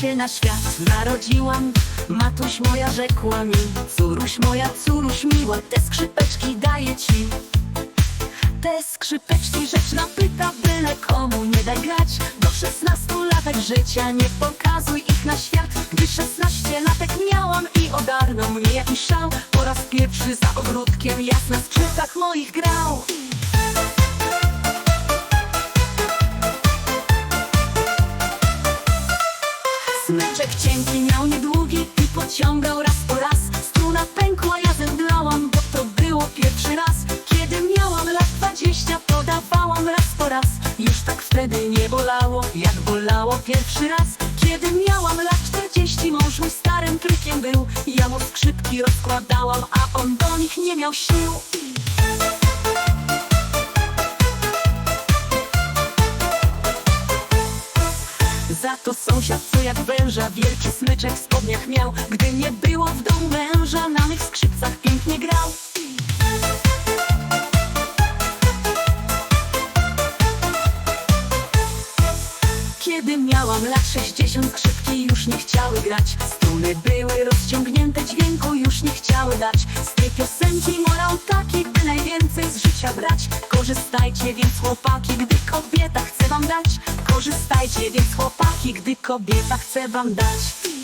na świat narodziłam. Matuś moja rzekła mi Córuś moja, córuś miła Te skrzypeczki daję ci. Te skrzypeczki rzecz napyta Byle komu nie daj grać. Do 16 latek życia Nie pokazuj ich na świat. Gdy 16 latek miałam I ogarnął mnie jakiś szał Po raz pierwszy za ogródkiem Jasna w skrzypkach moich grał Smyczek cienki miał niedługi i pociągał raz po raz. Struna pękła, ja zemdlałam, bo to było pierwszy raz. Kiedy miałam lat dwadzieścia, podawałam raz po raz. Już tak wtedy nie bolało, jak bolało pierwszy raz. Kiedy miałam lat czterdzieści, mąż mój starym trukiem był. Ja mu skrzypki rozkładałam, a on do nich nie miał sił to sąsiad, co jak węża Wielki smyczek w spodniach miał. Gdy nie było w domu męża Na mych skrzypcach pięknie grał. Kiedy miałam lat 60 Skrzypki już nie chciały grać. Struny były rozciągnięte Dźwięku już nie chciały dać. Z tej piosenki morał taki życia brać. Korzystajcie więc chłopaki Gdy kobieta chce wam dać. Korzystajcie więc chłopaki Gdy kobieta chce wam dać